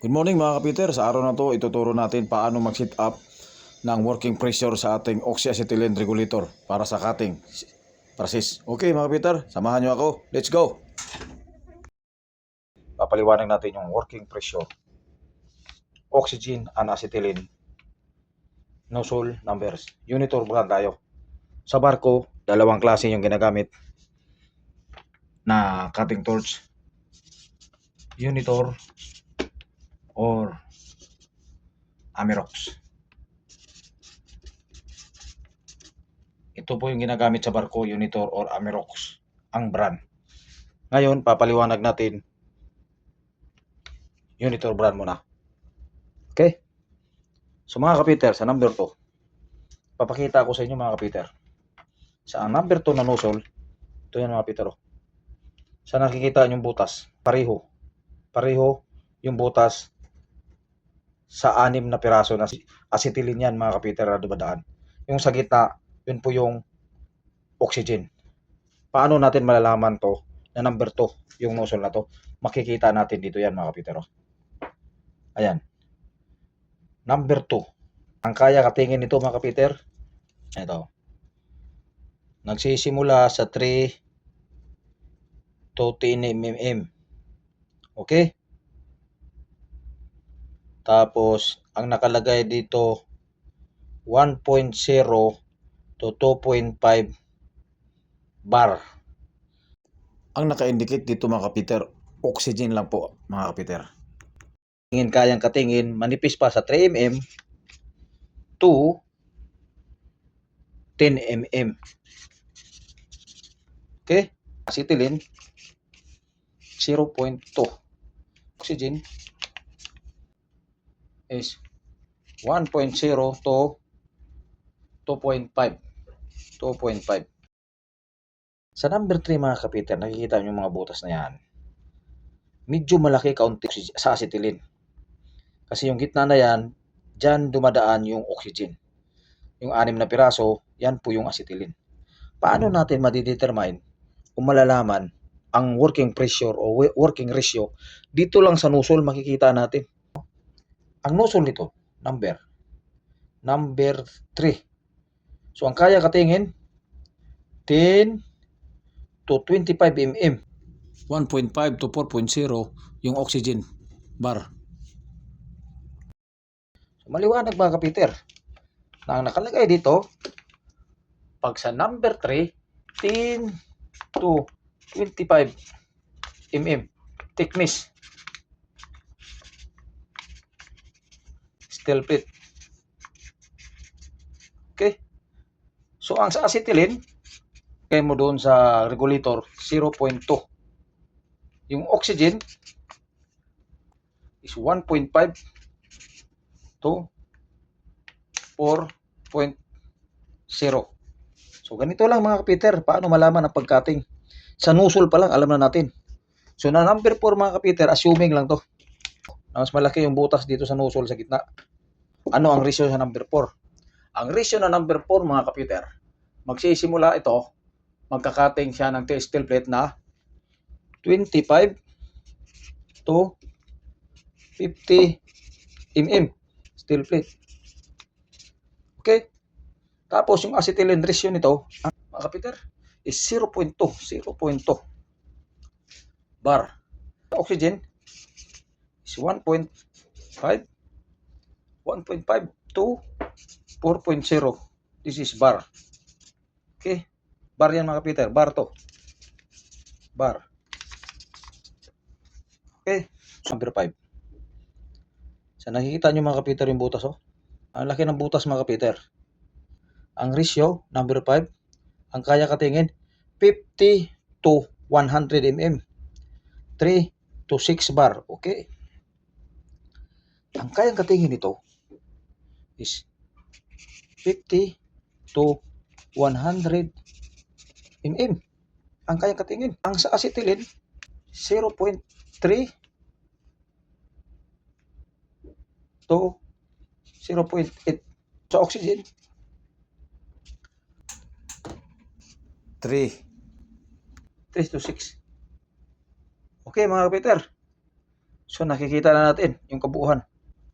Good morning mga kapiter. Sa araw na to, ituturo natin paano mag-set up ng working pressure sa ating oxyacetylene regulator para sa cutting process. Okay mga kapiter, samahan nyo ako. Let's go! Papaliwanag natin yung working pressure. Oxygen and acetylene. Nozzle numbers. Unitor brand tayo. Sa barko, dalawang klase yung ginagamit na cutting torch. Unitor or Amerox. Ito po yung ginagamit sa barko, Unitor or Amerox, ang brand. Ngayon, papaliwanag natin Unitor brand muna. Okay? So mga kapiter, sa number 2, papakita ko sa inyo mga kapiter. Sa number 2 na nozzle, ito yan mga kapiter. oh. Sa nakikita yung butas, pareho. Pareho yung butas sa anim na piraso na acetylene yan mga kapiter na dumadaan. Yung sa gitna, yun po yung oxygen. Paano natin malalaman to na number 2 yung nozzle na to? Makikita natin dito yan mga kapiter. oh. Ayan. Number 2. Ang kaya katingin nito mga kapiter, ito. Nagsisimula sa 3 to 10 mm. Okay? Tapos, ang nakalagay dito, 1.0 to 2.5 bar. Ang naka-indicate dito mga kapiter, oxygen lang po mga kapiter. Tingin kayang katingin, manipis pa sa 3 mm to 10 mm. Okay? Acetylene, 0.2. Oxygen, is 1.0 to 2.5. 2.5. Sa number 3 mga kapiter, nakikita yung mga butas na yan. Medyo malaki kaunti sa acetylene. Kasi yung gitna na yan, dyan dumadaan yung oxygen. Yung anim na piraso, yan po yung acetylene. Paano natin madidetermine kung malalaman ang working pressure o wo- working ratio? Dito lang sa nozzle makikita natin ang nozzle nito, number, number 3. So, ang kaya katingin, 10 to 25 mm. 1.5 to 4.0 yung oxygen bar. So, maliwanag mga kapiter. Na ang nakalagay dito, pag sa number 3, 10 to 25 mm thickness. Plate. Okay? So, ang sa acetylene, kaya mo doon sa regulator, 0.2. Yung oxygen is 1.5 to 4.0. So, ganito lang mga kapiter, paano malaman ang pagkating. Sa nozzle pa lang, alam na natin. So, na number 4 mga kapiter, assuming lang to. Mas malaki yung butas dito sa nozzle sa gitna. Ano ang ratio sa number 4? Ang ratio na number 4 mga kapiter, magsisimula ito, magkakating siya ng steel plate na 25 to 50 mm steel plate. Okay? Tapos yung acetylene ratio nito, mga kapiter, is 0.2, 0.2 bar. Oxygen 1.5 1.5 to 4.0. This is bar. Okay? Bar yan mga Peter. Bar to. Bar. Okay? Number 5. Sa nakikita nyo mga Peter yung butas oh. Ang laki ng butas mga Peter. Ang ratio, number 5, ang kaya katingin, 50 to 100 mm. 3 to 6 bar. Okay? Ang kayang katingin nito is 50 to 100 mm. Ang kayang katingin. Ang sa acetylene, 0.3 to 0.8. Sa oxygen, 3. 3 to 6. Okay mga kapiter. So nakikita na natin yung kabuuan.